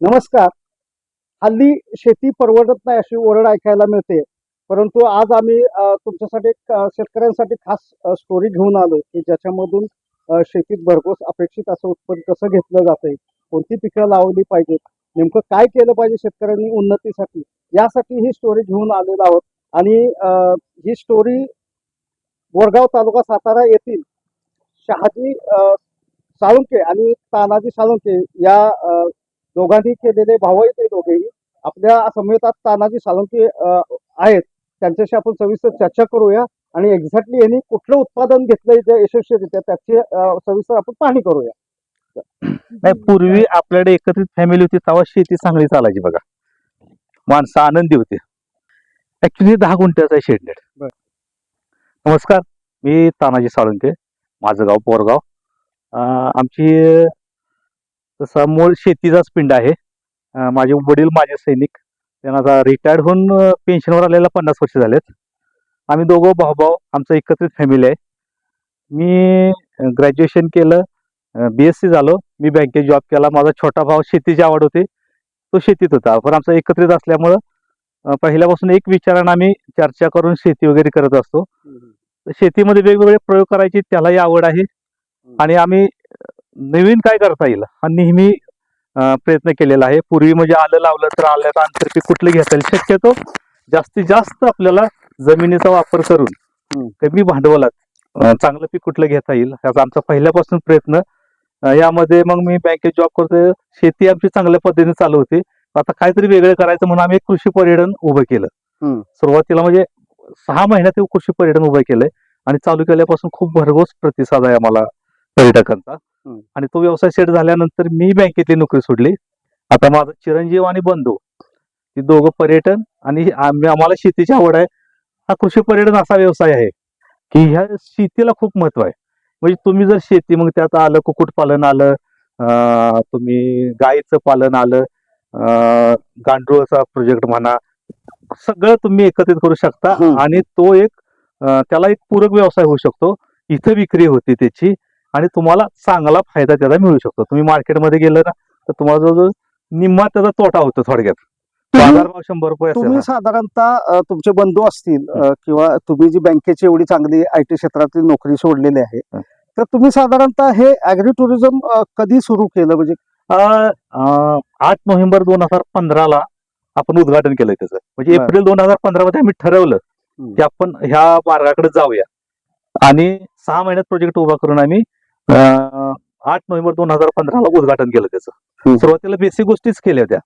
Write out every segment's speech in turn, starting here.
नमस्कार. हल्ली शेती परवडत नाही अशी ओरड ऐकायला मिळते. परंतु आज आम्ही तुमच्यासाठी शेतकऱ्यांसाठी खास स्टोरी घेऊन आलो की ज्याच्यामधून शेतीत भरघोस अपेक्षित असं उत्पन्न कसं घेतलं जाते कोणती पिकं लावली पाहिजेत नेमकं काय केलं पाहिजे शेतकऱ्यांनी उन्नतीसाठी यासाठी ही स्टोरी घेऊन आलेलो आहोत. आणि ही स्टोरी बोरगाव तालुका सातारा येथील शहाजी साळुंके आणि तानाजी साळुंके या दोघांनी केलेले आहेत ते दोघेही आपल्या समेतात तानाजी साळुंके आहेत. त्यांच्याशी आपण सविस्तर चर्चा करूया आणि एक्झॅक्टली यांनी कुठलं उत्पादन घेतलंय यशस्वीरित्या त्याची सविस्तर आपण पाहणी करूया. नाही पूर्वी आपल्याकडे एकत्रित फॅमिली होती तेव्हा शेती चांगली चालायची बघा. माणसं आनंदी होते. ऍक्च्युली दहा गुंठ्याचा आहे शेडनेट. नमस्कार मी तानाजी साळुंके माझं गाव पोरगाव. आमची तसा मूळ शेतीचाच पिंड आहे. माझे वडील माझे सैनिक त्यांना आता रिटायर्ड होऊन पेन्शनवर आलेला पन्नास वर्ष झालेत. आम्ही दोघं भाऊ भाऊ आमचं एकत्रित फॅमिली आहे. मी ग्रॅज्युएशन केलं बी एस सी झालो. मी बँकेत जॉब केला. माझा छोटा भाऊ शेतीची आवड होती. तो शेतीत होता. पण आमचा एकत्रित असल्यामुळं पहिल्यापासून एक विचारानं आम्ही चर्चा करून शेती वगैरे करत असतो. शेतीमध्ये वेगवेगळे प्रयोग करायची त्यालाही आवड आहे. आणि आम्ही नवीन काय करता येईल हा नेहमी प्रयत्न केलेला आहे. पूर्वी म्हणजे आलं लावलं तर आल्याचं आंतरपीक कुठलं घेता येईल शक्यतो जास्तीत जास्त आपल्याला जमिनीचा वापर करून. कमी भांडवलात चांगलं पीक कुठलं घेता येईल ह्याचा आमचा पहिल्यापासून प्रयत्न. यामध्ये मग मी बँकेत जॉब करतोय शेती आमची चांगल्या पद्धतीने चालू होती. आता काहीतरी वेगळं करायचं म्हणून आम्ही एक कृषी पर्यटन उभं केलं. सुरुवातीला म्हणजे सहा महिन्यात कृषी पर्यटन उभं केलंय आणि चालू केल्यापासून खूप भरघोस प्रतिसाद आहे आम्हाला पर्यटकांचा. आणि तो व्यवसाय सेट झाल्यानंतर मी बँकेतली नोकरी सोडली. आता माझा चिरंजीव आणि बंधू ही दोघं पर्यटन आणि आम्ही आम्हाला शेतीची आवड आहे. हा कृषी पर्यटन असा व्यवसाय आहे की ह्या शेतीला खूप महत्त्व आहे. म्हणजे तुम्ही जर शेती मग त्यात आलं कुक्कुटपालन आलं तुम्ही गायीचं पालन आलं गांडूळचा प्रोजेक्ट म्हणा सगळं तुम्ही एकत्रित करू शकता हम्म. आणि तो एक अं, त्याला एक पूरक व्यवसाय होऊ शकतो इथं विक्री होती त्याची आणि तुम्हाला चांगला फायदा त्याचा मिळू शकतो तुम्ही मार्केटमध्ये गेलं ना तर तुम्हाला जवळजवळ निम्मा त्याचा तोटा होतो थोडक्यात तुम्ही- बाजारभाव शंभर रुपये असेल तुम्ही हा. साधारणतः अ, तुमचे बंधू असतील अ, किंवा तुम्ही जी बँकेची एवढी चांगली आय टी क्षेत्रातली नोकरी सोडलेली आहे हं. तर तुम्ही साधारणतः हे ॲग्री टुरिझम कधी सुरू केलं म्हणजे अं, अं, आठ नोव्हेंबर दोन हजार पंधराला आपण उद्घाटन केलंय त्याचं म्हणजे बरं. एप्रिल दोन हजार पंधरा मध्ये आम्ही ठरवलं हम्म. की आपण ह्या मार्गाकडे जाऊया आणि सहा महिन्यात प्रोजेक्ट उभा करून आम्ही अं, आठ नोव्हेंबर दोन हजार पंधराला उद्घाटन केलं त्याचं हम्म. सुरुवातीला बेसिक गोष्टीच केल्या होत्या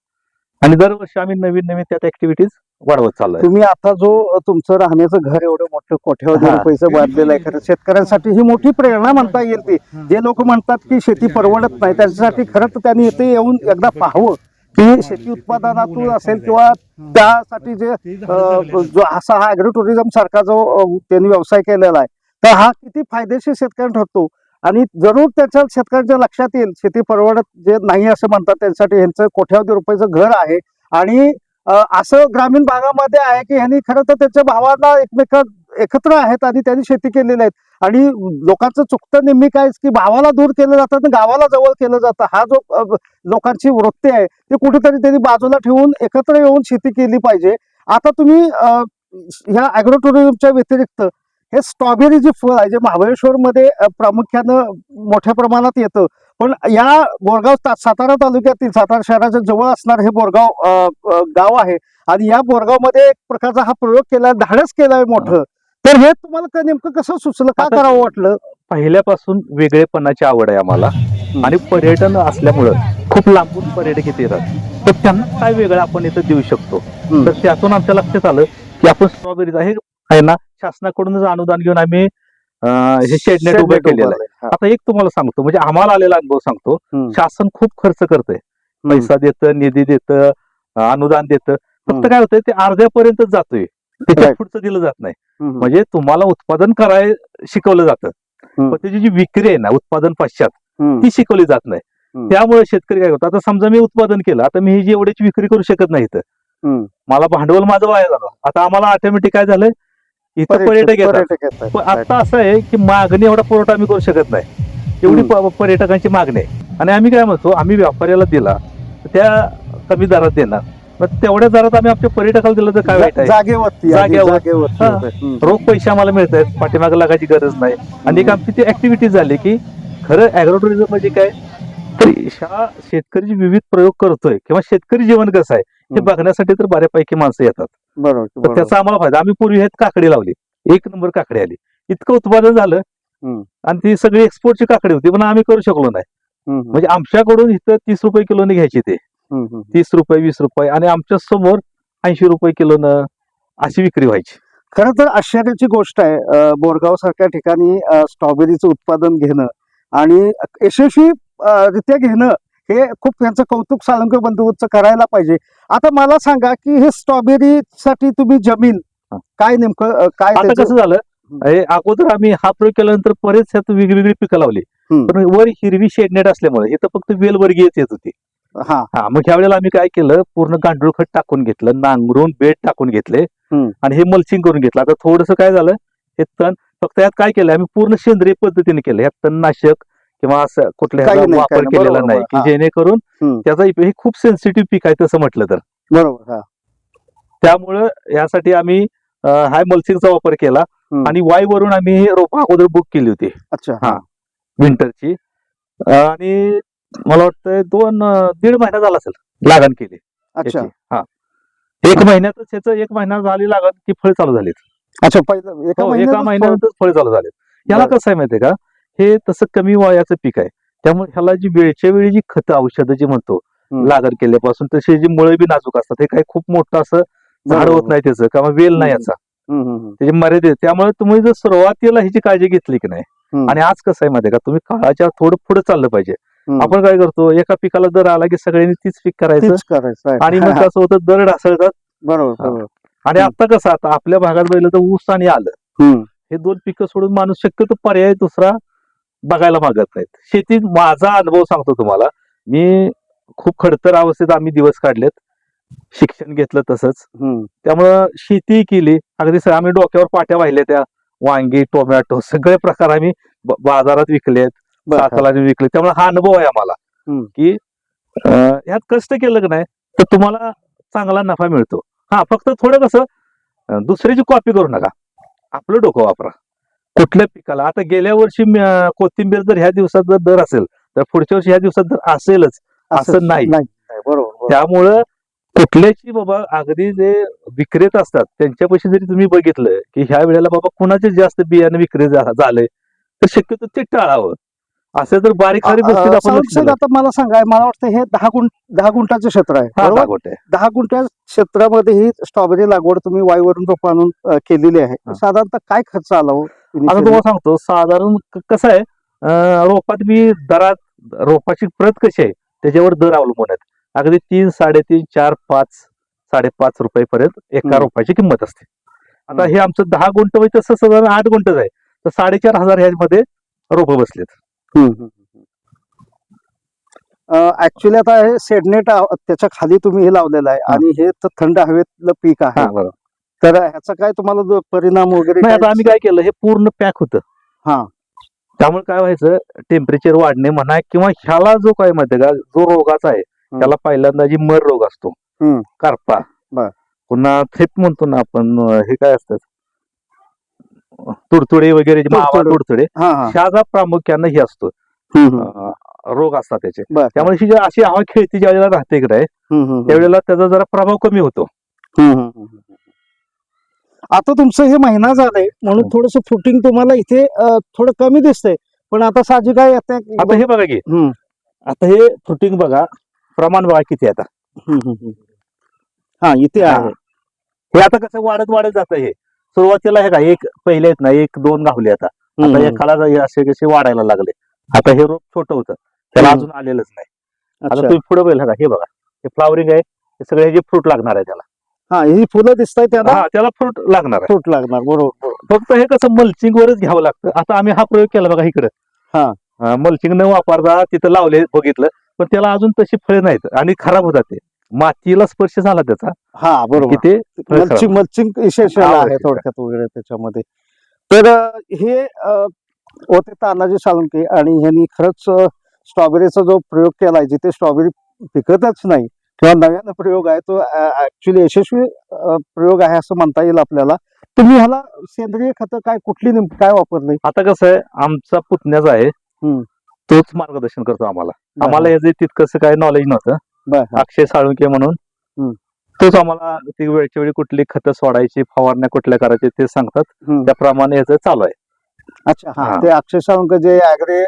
आणि दरवर्षी आम्ही नवीन नवीन त्यात ऍक्टिव्हिटीज वाढवत चाललोय तुम्ही आता जो तुमचं राहण्याचं घर एवढं मोठं कोट्यावधी हा. रुपयाचं बांधलेलं आहे खरं शेतकऱ्यांसाठी ही मोठी प्रेरणा म्हणता येईल ती जे लोक म्हणतात की शेती परवडत नाही त्यांच्यासाठी खरं तर त्यांनी इथे येऊन एकदा पाहावं की शेती उत्पादनातून असेल किंवा त्यासाठी जे जो असा हा ॲग्रो टुरिझम सारखा जो त्यांनी व्यवसाय केलेला आहे तर हा किती फायदेशीर शेतकऱ्यांना ठरतो? आणि जरूर त्याच्या शेतकऱ्यांच्या लक्षात येईल शेती परवडत जे नाही असं म्हणतात त्यांच्यासाठी यांचं कोट्यावधी रुपयाचं घर आहे. आणि असं ग्रामीण भागामध्ये आहे की ह्यांनी खरं तर त्याच्या भावाला एकमेक एकत्र आहेत आणि त्यांनी शेती केलेली आहेत. आणि लोकांचं चुकतं नेहमी काय की भावाला दूर केलं जातं आणि गावाला जवळ केलं जातं. हा जो लोकांची वृत्ती आहे ती कुठेतरी त्यांनी बाजूला ठेवून एकत्र येऊन शेती केली पाहिजे. आता तुम्ही ह्या ॲग्रो टुरिझमच्या व्यतिरिक्त हे स्ट्रॉबेरी जे फळ आहे जे महाबळेश्वरमध्ये प्रामुख्यानं मोठ्या प्रमाणात येतं. पण या बोरगाव ता- सातारा तालुक्यातील सातारा शहराच्या जवळ असणार हे बोरगाव गाव आहे. आणि या बोरगावमध्ये एक प्रकारचा हा प्रयोग केला धाडस केलाय मोठं. तर हे तुम्हाला नेमकं कसं सुचलं? का करावं वाटलं? पहिल्यापासून वेगळेपणाची आवड आहे आम्हाला. आणि पर्यटन असल्यामुळं खूप लांबून पर्यटक येतात. तर त्यांना काय वेगळं आपण इथं देऊ शकतो. तर त्यातून आमच्या लक्षात आलं की आपण स्ट्रॉबेरीचा हे आहे ना शासनाकडूनच अनुदान घेऊन आम्ही हे शेडनेट उभं केलेलं आहे. आता एक तुम्हाला सांगतो म्हणजे आम्हाला आलेला अनुभव सांगतो. शासन खूप खर्च करतंय. पैसा देतं निधी देतं अनुदान देतं. फक्त. काय होतंय ते अर्ध्यापर्यंतच जातोय. त्याच्या Right. पुढचं दिलं जात नाही हम्म. म्हणजे तुम्हाला उत्पादन कराय शिकवलं जातं हम्म. पण त्याची जी विक्री आहे ना उत्पादन पश्चात हम्म. ती शिकवली जात नाही. त्यामुळे शेतकरी काय करतो आता समजा मी उत्पादन केलं आता मी ही जी एवढ्याची विक्री करू शकत नाही इथं हम्म. मला भांडवल माझं वाया झालं आता आम्हाला ऑटोमॅटिक काय झालं इथं पर्यटक येतात पर्यटक येतात पण आता असं आहे की मागणी एवढा पुरवठा आम्ही करू शकत नाही एवढी प- पर्यटकांची मागणी आहे आणि आम्ही काय म्हणतो आम्ही व्यापाऱ्याला दिला तर त्या कमी दरात देणार मग तेवढ्या दरात आम्ही आमच्या पर्यटकाला दिलं तर काय वाईट आहे जागेवरती आधी जागेवर. जागेवरती हा. होतं. हम्म. रोख पैसे आम्हाला मिळत आहेत पाठीमागे लागायची गरज नाही आणि एक आमची ती ऍक्टिव्हिटी झाली की खरं अॅग्रो टुरिझम म्हणजे काय तर ह्या शेतकरी जे विविध प्रयोग करतोय किंवा शेतकरी जीवन कसं आहे हे हम्म. बघण्यासाठी तर बऱ्यापैकी माणसं येतात बरोबर तर बरोबर. त्याचा आम्हाला फायदा आम्ही पूर्वी आहेत काकडी लावली एक नंबर काकडी आली इतकं उत्पादन झालं. आणि ती सगळी एक्सपोर्टची काकडी होती पण आम्ही करू शकलो नाही हम्म, म्हणजे आमच्याकडून इथं तीस रुपये किलोने घ्यायची ते. तीस रुपये वीस रुपये आणि आमच्यासमोर ऐंशी रुपये किलोनं अशी विक्री व्हायची. खरं तर आश्चर्याची गोष्ट आहे बोरगाव सारख्या ठिकाणी स्ट्रॉबेरीचं उत्पादन घेणं आणि यशस्वी रित्या घेणं हे खूप त्यांचं कौतुक साळुंके बंधूचं करायला पाहिजे. आता मला सांगा की हे स्ट्रॉबेरी साठी तुम्ही जमीन. काय नेमकं काय आता कसं झालं हे अगोदर आम्ही हा प्रयोग केल्यानंतर बरेच वेगवेगळी पिकं लावली. पण वर हिरवी शेडनेट असल्यामुळे इथं फक्त वेलवर्गीयच येत होती. हा हा मग ह्या वेळेला आम्ही काय केलं पूर्ण गांडूळ खत टाकून घेतलं नांगरून बेड टाकून घेतले हम्म. आणि हे मल्चिंग करून घेतलं आता थोडस काय झालं हे तण फक्त यात काय केलं आम्ही पूर्ण सेंद्रिय पद्धतीने केलं यात तणनाशक किंवा असं कुठल्या काही ह्याचा नाही, वापर काही नाही. केलेला बरोबर, नाही बरोबर. की जेणेकरून हम्म. त्याचा हे खूप सेन्सिटिव्ह पीक आहे तसं म्हटलं तर बरोबर हा त्यामुळं यासाठी आम्ही अं, हा मल्चिंगचा वापर केला हम्म. आणि वाय वरून आम्ही रोपं अगोदर बुक केली होती अच्छा हा. विंटरची आणि मला वाटतं दोन दीड महिना झाला असेल लागण केली अच्छा याची. हा एक महिन्यातच त्याचं एक महिना झाली लागत की फळ चालू झाली अच्छा पहिलं एका हो, एका महिन्यातच महिन्यातच फळ चालू झाले याला बरं. कसं आहे माहितीये का हे तसं कमी वयाचं पीक आहे त्यामुळे ह्याला जी वेळच्या वेळी जी खतं औषधं जी म्हणतो हम्म. लागण केल्यापासून तशी जी मुळे बी नाजूक असतात हे काही खूप मोठं असं झाड. होत नाही त्याचं किंवा वेल नाही हम्म. याचा हम्म, हम्म, हम्म. त्याची मर्यादित. त्यामुळे तुम्ही जर सुरुवातीला ह्याची काळजी घेतली की नाही हम्म. आणि आज कसं आहे माहितीये का तुम्ही काळाच्या थोडं पुढे चाललं पाहिजे. आपण काय करतो एका पिकाला दर आला की सगळ्यांनी तीच पीक करायचं करायचं. आणि मग कसं होतं दर ढासळतात बरोबर आणि. आता कसं आता आपल्या भागात बघितलं तर ऊस आणि आलं. हे दोन पिकं सोडून माणूस शक्यतो पर्याय दुसरा बघायला मागत नाहीत. शेतीत माझा अनुभव सांगतो तुम्हाला. मी खूप खडतर अवस्थेत आम्ही दिवस काढलेत. शिक्षण घेतलं तसंच. त्यामुळं शेती केली. अगदी आम्ही डोक्यावर पाट्या वाहिल्या त्या. वांगी टोमॅटो सगळे प्रकार आम्ही बाजारात विकलेत. साताला विकले. त्यामुळे हा अनुभव आहे आम्हाला. की ह्यात कष्ट केलं की नाही तर तुम्हाला चांगला नफा मिळतो. हा फक्त थोडं कसं दुसऱ्याची कॉपी करू नका. आपलं डोकं वापरा. कुठल्या पिकाला. आता गेल्या वर्षी कोथिंबीर जर ह्या दिवसात जर दर असेल तर पुढच्या वर्षी ह्या दिवसात जर असेलच असं नाही. बरोबर. त्यामुळं कुठल्याची बाबा अगदी जे विक्रेते असतात त्यांच्यापाशी जरी तुम्ही बघितलं की ह्या वेळेला बाबा कुणाचे जास्त बियाणं विक्री झा- झालंय तर शक्यतो ते टाळावं. असं जर बारीक गोष्टीत अ, आपण सावंत लक्ष साहेब, दिलं. आता मला सांगा मला वाटतं हे दहा गुंठ दहा गुंठाचं क्षेत्र आहे हा, बरोबर. दहा गुंठ्या क्षेत्रामध्ये ही स्ट्रॉबेरी लागवड तुम्ही वाईवरून रोप आणून अ, केलेली आहे. साधारणतः काय खर्च आला हो आता initially? तुम्हाला सांगतो साधारण क- कसं आहे अं, रोपात मी दरात रोपाची प्रत कशी आहे त्याच्यावर दर अवलंबून आहेत अगदी तीन साडेतीन चार पाच साडेपाच रुपये पर्यंत एका हम्म. रोपाची किंमत असते आता हम्म. हे आमचं दहा गुंठ म्हणजे तसं साधारण आठ गुंठच आहे तर साडेचार हजार ह्यामध्ये रोप बसलेत ऍक्च्युली आता हे सेडनेट त्याच्याखाली तुम्ही हे लावलेलं आहे. आणि हे तर थंड हवेतलं पीक आहे तर ह्याचा काय तुम्हाला परिणाम वगैरे नाही आता आम्ही काय केलं हे पूर्ण पॅक होतं हा. त्यामुळे काय व्हायचं टेम्परेचर वाढणे म्हणा किंवा ह्याला जो काय माहितीये का जो रोगाचा आहे त्याला पहिल्यांदा जी मर रोग असतो. करपा. पुन्हा थेप म्हणतो ना आपण हे काय असतात तुडतुडे वगैरे जे मावा तुडतुडे. तुडतुडे हा हा ह्याचा प्रामुख्यानं हे असतो हम्म, हम्म. अं, रोग असतात त्याचे बर. त्यामुळे ही जी अशी हवा खेळती ज्या वेळेला राहते इकडे हम्म, हम्म, हम्म. त्यावेळेला त्याचा जरा प्रभाव कमी होतो हम्म, हम्म, हम्म, हम्म. आता तुमचं हे महिना झालंय म्हणून. थोडस फुटिंग तुम्हाला इथे अ, थोडं कमी दिसतंय पण आता साहजिक आहे आता आता हे बघा की हम्म, आता हे फ्रुटिंग बघा प्रमाण बघा किती आहे आता हम्म, हम्म, हम्म. हा इथे हा. आहे हे आता कसं वाढत वाढत जात हे सुरुवातीला हे का एक पहिले आहेत ना एक दोन गावले आता. आता हम्म, एकाला हे असे कसे वाढायला लागले. आता हे रोप छोटं होतं. त्याला हम्म. अजून आलेलंच नाही. आता अच्छा. तुम्ही पुढे बघा हे बघा. हे फ्लावरिंग आहे. हे सगळे जे फ्रूट लागणार आहे त्याला. हा ही फुलं दिसत आहेत त्याला हा त्याला फ्रूट लागणार आहे. फ्रूट लागणार बरोबर बरोबर. फक्त हे कसं मल्चिंग वरच घ्यावं लागतं. आता आम्ही हा प्रयोग केला बघा इकडं. हा. मल्चिंग न वापरता तिथं लावले बघितलं. पण त्याला अजून तशी फळे नाहीत आणि खराब होतात ते. मातीला स्पर्श झाला त्याचा. हा की बरोबर ते मल्चिंग आहे. थोडक्यात वगैरे त्याच्यामध्ये. तर हे होते तानाजी साळुंके आणि ह्यांनी खरंच स्ट्रॉबेरीचा जो प्रयोग केलाय जिथे स्ट्रॉबेरी पिकतच नाही किंवा नव्यानं प्रयोग आहे तो ऍक्च्युली यशस्वी प्रयोग आहे असं म्हणता येईल आपल्याला. तुम्ही ह्याला सेंद्रिय खतं काय कुठली नेमकी काय वापरली? आता कसं आहे आमचा पुतण्याचा आहे. तोच मार्गदर्शन करतो आम्हाला. आम्हाला याचे तितकंसं काही नॉलेज नव्हतं. बरं अक्षय साळुंके म्हणून. तोच आम्हाला ती वेळच्या वेळी कुठली खतं सोडायची फवारण्या कुठल्या करायचे ते सांगतात. त्याप्रमाणे याचं चालू आहे अच्छा. ते अक्षय सावंत जे ऍग्री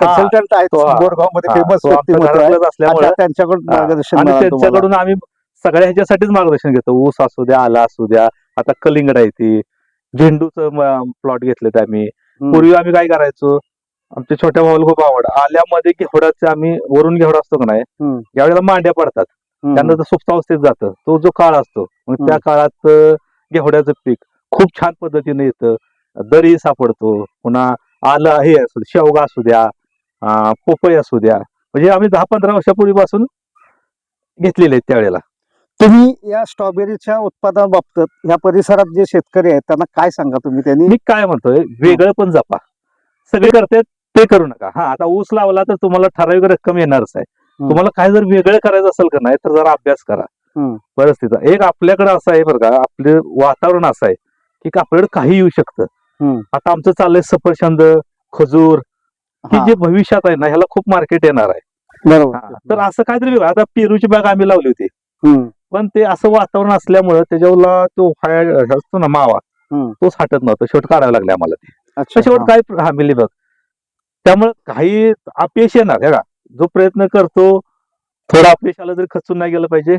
कन्सल्टंट आहेत तो. बोरगावमध्ये हा, फेमस असल्यामुळे त्यांच्याकडून. मार्गदर्शन. त्यांच्याकडून आम्ही सगळ्या ह्याच्यासाठीच मार्गदर्शन घेतो ऊस असू द्या आला असू द्या आता कलिंगड आहे ती झेंडूचं प्लॉट घेतलेत आम्ही. पूर्वी आम्ही काय करायचो आमच्या छोट्या भावाला खूप आवड. आल्यामध्ये घेवडाचे आम्ही वरून घेवडा असतो का नाही हम्म. ज्यावेळेला मांड्या पडतात. हम्म. त्यानंतर सुप्तावस्थेत जातं तो जो काळ असतो मग त्या. काळात घेवड्याचं पीक खूप छान पद्धतीने येतं. दरी सापडतो पुन्हा आलं हे असू शेवगा असू द्या पोपई असू द्या. म्हणजे आम्ही दहा पंधरा वर्षापूर्वीपासून घेतलेले आहेत त्यावेळेला. तुम्ही या स्ट्रॉबेरीच्या उत्पादनाबाबत ह्या परिसरात जे शेतकरी आहेत त्यांना काय सांगा तुम्ही? त्यांनी मी काय म्हणतोय वेगळं पण जपा. सगळे करतात ते करू नका. हा आता ऊस लावला तर तुम्हाला ठराविक रक्कम येणारच आहे. तुम्हाला काय जर वेगळं करायचं असेल का नाही तर जरा अभ्यास करा. परिस्थिती एक आपल्याकडे असं आहे बरं का आपले वातावरण असं आहे की आपल्याकडे काही येऊ शकतं. आता आमचं चाललंय सफरचंद खजूर की हा, जे भविष्यात आहे ना ह्याला खूप मार्केट येणार आहे. बरोबर. तर असं काहीतरी आता पेरूची बाग आम्ही लावली होती. पण ते असं वातावरण असल्यामुळं त्याच्यावर तो फाय असतो ना मावा. तोच हटत नव्हता. शेवट काढावं लागले आम्हाला ते. शेवट. काय हा मिली बघ. त्यामुळे काही अपयश येणार हे का जो प्रयत्न करतो थोडा अपयश आलं तरी खचून नाही गेलं पाहिजे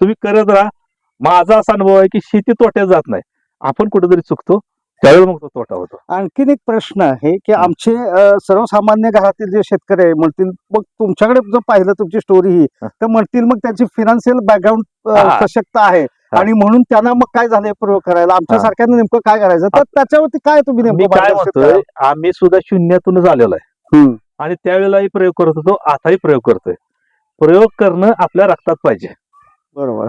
तुम्ही करत राहा माझा असा अनुभव आहे की शेती तोट्यात जात नाही आपण कुठेतरी चुकतो त्यावेळी मग तो तोटा होतो आणखीन एक प्रश्न आहे की आमचे सर्वसामान्य घरातील जे शेतकरी आहे म्हणतील मग तुमच्याकडे जर पाहिलं तुमची स्टोरी ही. तर म्हणतील मग त्यांची फिनान्शियल बॅकग्राऊंड. सशक्त आहे. आणि म्हणून त्यांना मग काय झालंय प्रयोग करायला? आमच्या. सारख्यानं नेमकं काय करायचं? तर त्याच्यावरती काय तुम्ही नेमकं काय म्हणतोय? आम्ही सुद्धा शून्यातूनच आलेलो आहे. आणि त्यावेळेलाही प्रयोग करत होतो आताही प्रयोग करतोय. प्रयोग करणं आपल्या रक्तात पाहिजे. बरोबर.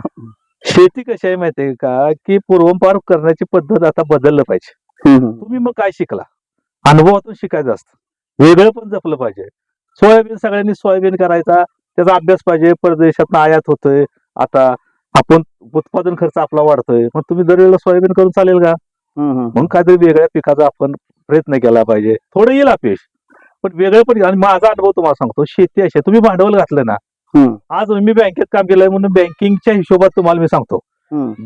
शेती कशी आहे माहितीये का? की पूर्वंपार करण्याची पद्धत आता बदललं पाहिजे. तुम्ही मग काय शिकला? अनुभवातून शिकायचं असतं. वेगळं पण जपलं पाहिजे. सोयाबीन सगळ्यांनी सोयाबीन करायचा. त्याचा अभ्यास पाहिजे. परदेशात आयात होतोय. आता आपण उत्पादन खर्च आपला वाढतोय मग तुम्ही दरवेळेला सोयाबीन करून चालेल का. मग काहीतरी वेगळ्या पिकाचा आपण प्रयत्न केला पाहिजे थोडं येईल अपयश पण वेगळं पण आणि माझा अनुभव तुम्हाला सांगतो शेती अशी. तुम्ही भांडवल घातलं ना. आज मी बँकेत काम केलंय म्हणून बँकिंगच्या हिशोबात तुम्हाला मी सांगतो.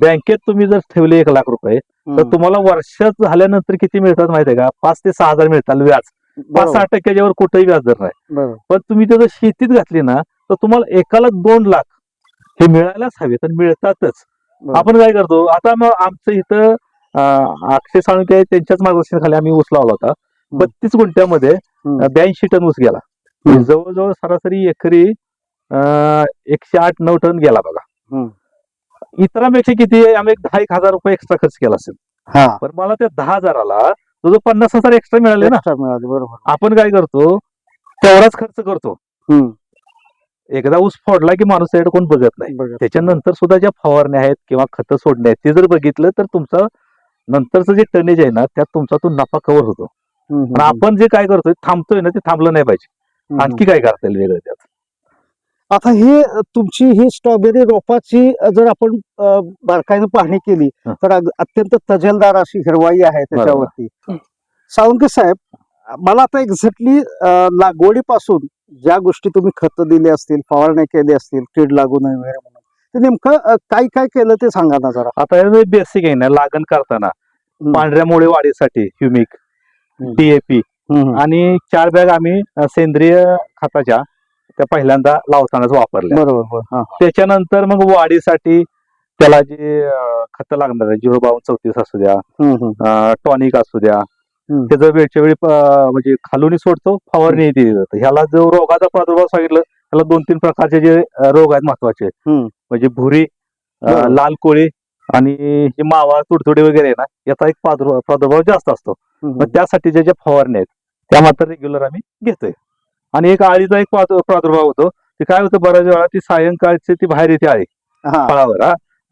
बँकेत तुम्ही जर ठेवले एक लाख रुपये तर. तुम्हाला वर्षात झाल्यानंतर किती मिळतात माहितीये का पाच ते सहा हजार मिळतात व्याज पाच सहा टक्क्याच्या वर कुठेही व्याज दर नाही. पण तुम्ही त्याचं शेतीत घातली ना तर तुम्हाला एकाला दोन लाख हे मिळायलाच हवे तर मिळतातच. आपण काय करतो आता मग आमचं इथं अक्षय साळुंके त्यांच्याच मार्गदर्शनाखाली आम्ही ऊस लावला होता बत्तीस गुंठ्यामध्ये. ब्याऐंशी टन ऊस गेला हम्म. जवळजवळ सरासरी एकरी एकशे आठ नऊ टन गेला बघा. इतरांपेक्षा किती? आम्ही एक दहा एक हजार रुपये एक्स्ट्रा खर्च केला असेल हा पण मला त्या दहा हजाराला जो पन्नास हजार एक्स्ट्रा मिळाले ना मिळाले, बरोबर आपण काय करतो तेवढाच खर्च करतो. एकदा ऊस फोडला की माणूस त्याकडे कोण बघत नाही. त्याच्यानंतर सुद्धा ज्या फवारण्या आहेत किंवा खतं सोडणे आहेत ते जर बघितलं तर तुमचं नंतरचं जे टनेज आहे ना त्यात तुमचा तो नफा कव्हर होतो. पण आपण जे काय करतोय थांबतोय ना ते थांबलं नाही पाहिजे. आणखी काय करता येईल वेगळं त्यात आता हे तुमची ही स्ट्रॉबेरी रोपाची जर आपण बारकाईनं पाहणी केली. तर अत्यंत तजेलदार अशी हिरवाई आहे त्याच्यावरती सावंके साहेब मला आता एक्झॅक्टली लागवडीपासून ज्या गोष्टी तुम्ही खत दिली असतील फवारण्या केली असतील कीड लागू नये वगैरे म्हणून ते नेमकं काय काय केलं ते सांगा ना जरा आता बेसिक आहे ना लागण करताना. पांढऱ्या मुळे वाढीसाठी ह्युमिक हम्म. आणि चार बॅग आम्ही सेंद्रिय खताच्या त्या पहिल्यांदा लावतानाच वापरल्या बरोबर. त्याच्यानंतर मग वाढीसाठी त्याला जे खत लागणार आहे झिरो बावन चौतीस असू द्या. टॉनिक असू द्या. त्याचं वेळच्या वेळी म्हणजे खालूनही सोडतो फवारणी दिली जाते. ह्याला जो रोगाचा प्रादुर्भाव सांगितलं त्याला दोन तीन प्रकारचे जे रोग आहेत महत्त्वाचे. म्हणजे भुरी. लाल कोळी आणि हे मावा तुडतुडे वगैरे ना याचा एक प्रादुर्भाव जास्त असतो. मग त्यासाठीच्या ज्या फवारण्या आहेत त्या मात्र रेग्युलर आम्ही घेतोय. आणि एक आळीचा एक प्रादु- प्रादुर्भाव होतो. ते काय होतं बऱ्याच वेळा ती सायंकाळची ती बाहेर येते आळी फळावर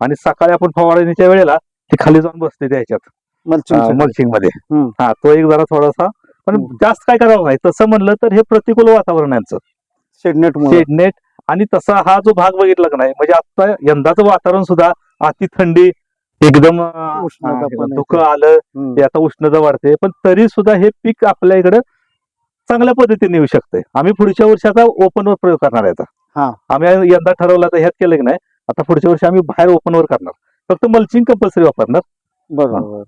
आणि सकाळी आपण फवारणीच्या वेळेला ती खाली जाऊन बसते त्याच्यात मल्चिंग मल्चिंगमध्ये. हा तो एक जरा थोडासा पण. जास्त काय करावं नाही. तसं म्हणलं तर हे प्रतिकूल वातावरण यांचं. शेडनेट शेडनेट आणि तसा हा जो भाग बघितला का नाही म्हणजे आता यंदाचं वातावरण सुद्धा अति थंडी एकदम धुकं आलं ते आता उष्णता वाढते. पण तरी सुद्धा हे पीक आपल्या इकडे चांगल्या पद्धतीने येऊ शकते. आम्ही पुढच्या वर्षी आता ओपनवर प्रयोग करणार आहे आम्ही यंदा ठरवलं तर ह्यात केलं की नाही आता पुढच्या वर्षी आम्ही बाहेर ओपनवर करणार. फक्त मल्चिंग कंपल्सरी वापरणार. बरोबर.